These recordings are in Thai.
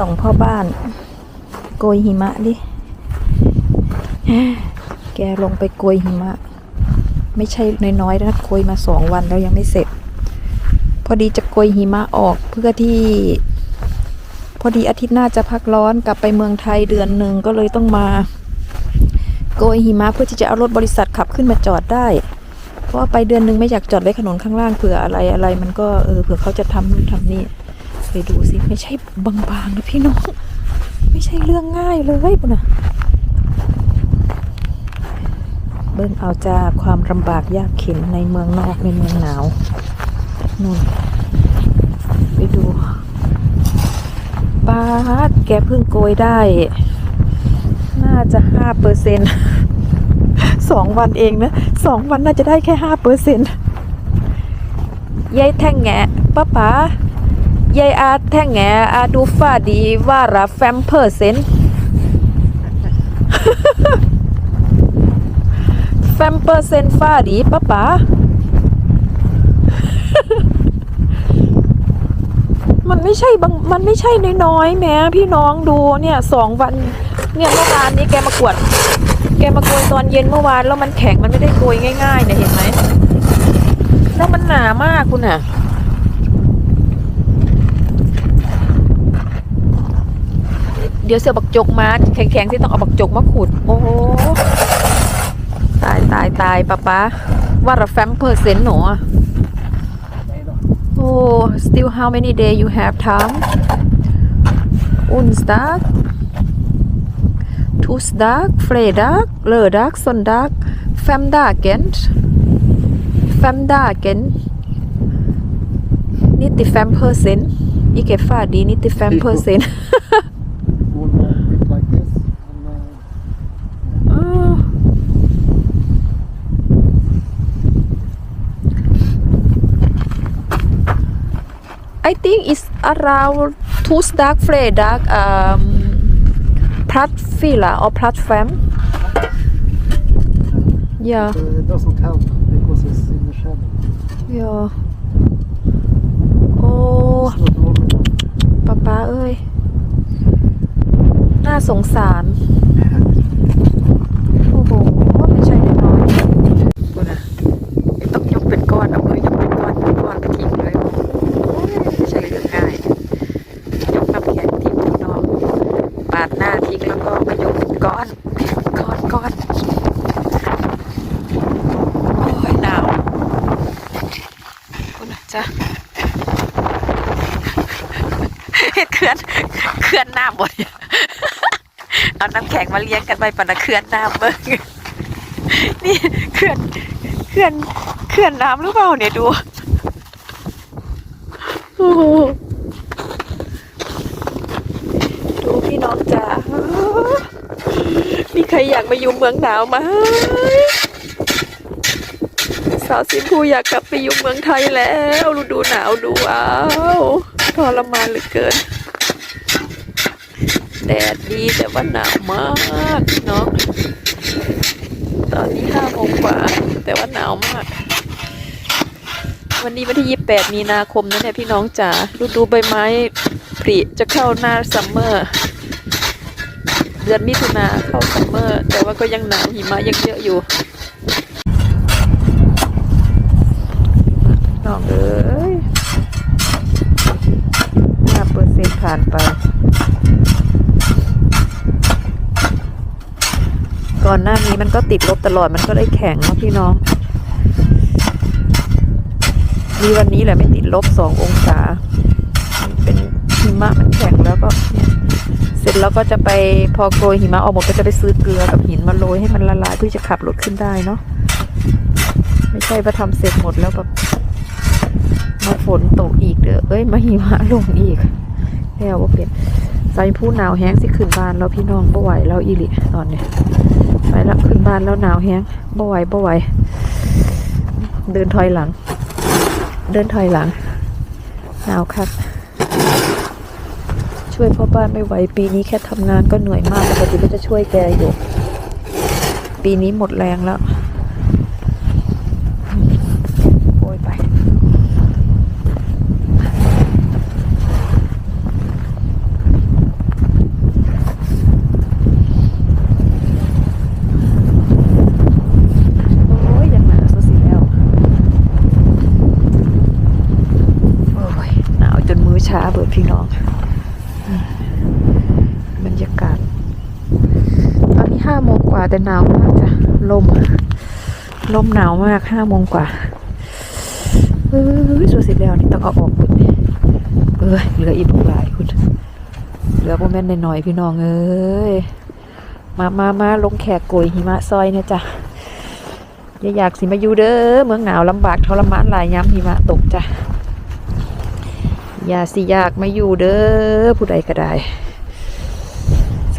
ส่องพ่อบ้าน โกยหิมะดิ แกลงไปโกยหิมะ ไม่ใช่น้อยๆนะโกยมาสองวันแล้วยังไม่เสร็จ พอดีจะโกยหิมะออกเพื่อที่ พอดีอาทิตย์หน้าจะพักร้อนกลับไปเมืองไทยเดือนหนึ่งก็เลยต้องมา โกยหิมะเพื่อที่จะเอารถบริษัทขับขึ้นมาจอดได้เพราะไปเดือนหนึ่งไม่อยากจอดไว้ถนนข้างล่างเผื่ออะไรอะไร มันก็เออเผื่อเขาจะทำนู่นทำนี่ ไปดูสิไม่ใช่บางๆนะพี่น้อง ไม่ใช่เรื่องง่ายเลยปุ่นะเบิ่งเอาจากความลำบากยากเข็นในเมืองนอกในเมืองหนาวนู่นไปดูป้าดแกเพิ่งโกยได้ น่าจะห้าเปอร์เซ็นสองวันเองนะสองวันน่าจะได้แค่ห้าเปอร์เซ็นยายแท่งแงะป้าป๋า ยายอาแท่งแงอาดูฟ้าดีว่าระแฟมเปอร์เซนแฟมเปอร์เซนฟ้าดีป้าป๋ามันไม่ใช่บางมันไม่ใช่น้อยๆแม้พี่น้องดูเนี่ยสองวัน เนี่ยเมื่อวานนี้แกมากวด แกมาโกยตอนเย็นเมื่อวานแล้วมันแข็งมันไม่ได้โกยง่ายๆเนี่ยเห็นไหมแล้วมันหนามากคุณอะ ดี๋ยวเสือบักจกมาแข็งๆที่ต้องเอาบักจกมาขุด โอ้โหตายตายตายป้าป้าว่าระแฟมเปอร์เซ็นต์หนูอะโอ้ still how many day you have time onsdag torsdag fredag lørdag søndag fem dagen fem dagen 95 procent ikke ferdig 95 procent one I think it's around Tuesday, Friday, um, platform or platform. Yeah, uh, it doesn't help because it's in the shadow. yeah. โอ้ It's not warm enough. ป้าป้าเอ้ย น่าสงสาร โอ้โหไม่ใช่น้อยๆกูนะต้องยกเป็นก้อน เอามือยกเป็นก้อนเป็นก้อนไปทิ้งเลยโอ้ยไม่ใช่เรื่องง่าย ยกน้ำแข็งทิ้งพี่น้อง ปาดหน้าทิ้งแล้วก็มาย ก้อนก้อนก้อนโอ้ยหนาวกูนะจ้ะเคลื่อนเคลื่อนหน้าหมดเอาน้ำแข็งมาเลี้ยงกันไปปนะเคลื่อนน้ำเบิ้งนี่เคลื่อนเคลื่อนเคลื่อนน้ำหรือเปล่าเนี่ยดูโอ้โหดูพี่น้องจ๋า มีใครอยากมาอยู่เมืองหนาวไหมสาวสิมพูอยากกลับไปอยู่เมืองไทยแล้วฤดูหนาวดูอ้าวทรมานเหลือเกิน แดดดีแต่ว่าหนาวมากเนาะตอนนี้ห้าโมงกว่า แต่ว่าหนาวมาก วันนี้วันที่ยี่แปดมีนาคมนะเนี่ยพี่น้องจ๋าฤดูใบไม้ผลิจะเข้าหน้าซัมเมอร์ เดือนมิถุนาเข้าซัมเมอร์ แต่ว่าก็ยังหนาวหิมะยังเยอะอยู่น้องเอ้ยห้าเปอร์เซ็นต์ผ่านไป ก่อนหน้านี้มันก็ติดลบตลอดมันก็เลยแข็งเนาะพี่น้อง มีวันนี้แหละไม่ติดลบสององศา เป็นหิมะมันแข็งแล้วก็ เสร็จแล้วก็จะไปพอโกยหิมะออกหมดก็จะไปซื้อเกลือกับหินมาโรยให้มันละลายเพื่อจะขับรถขึ้นได้เนาะไม่ใช่ว่าทำเสร็จหมดแล้วแบบมาฝนตกอีกเด้อเอ้ยมาหิมะลงอีกแล้วว่าเป็นใจผู้หนาวแห้งสิขึ้นบ้านแล้วพี่น้องบ่ไหวแล้วอีหลิตอนเนี้ยไปแล้วขึ้นบ้านแล้วหนาวแฮงบ่ไหวบ่ไหวเดินถอยหลัง เดินถอยหลังหนาวคัก ช่วยพ่อบ้านไม่ไหว ปีนี้แค่ทำงานก็เหนื่อยมากปกติก็จะช่วยแกอยู่ ปีนี้หมดแรงแล้วโอยไป โช้าเบิดพี่น้องอืมบรรยากาศ ตอนนี้ห้าโมงก ว่าแต่หนาวมากจ้ะลมลมหนาวมากห้าโมงกว่าเอ้ยสุดสิแล้วนี่ต้องเอาออกคุณเอ้ยเหลืออีกหลายคุณเหลือโมเมนต์หน่อยๆพี่น้องเอ้ยมามามาลงแขกโกยหิมะซอยเนี่ยจ้ะอย่าอยากสิมาอยู่เด้อเมืองหนาวลำบากทรมานหลายย้ำหิมะตกจ้ะอย่าสิอยากมาอยู่เด้อผู้ใดก็ได้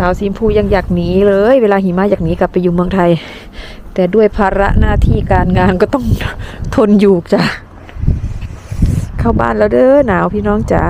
สาวสีมพูยังอยากหนีเลย เวลาหิมะอยากหนีกลับไปอยู่เมืองไทย แต่ด้วยภาระหน้าที่การงานก็ต้องทนอยู่จ้ะเข้าบ้านแล้วเด้อหนาวพี่น้องจ๋า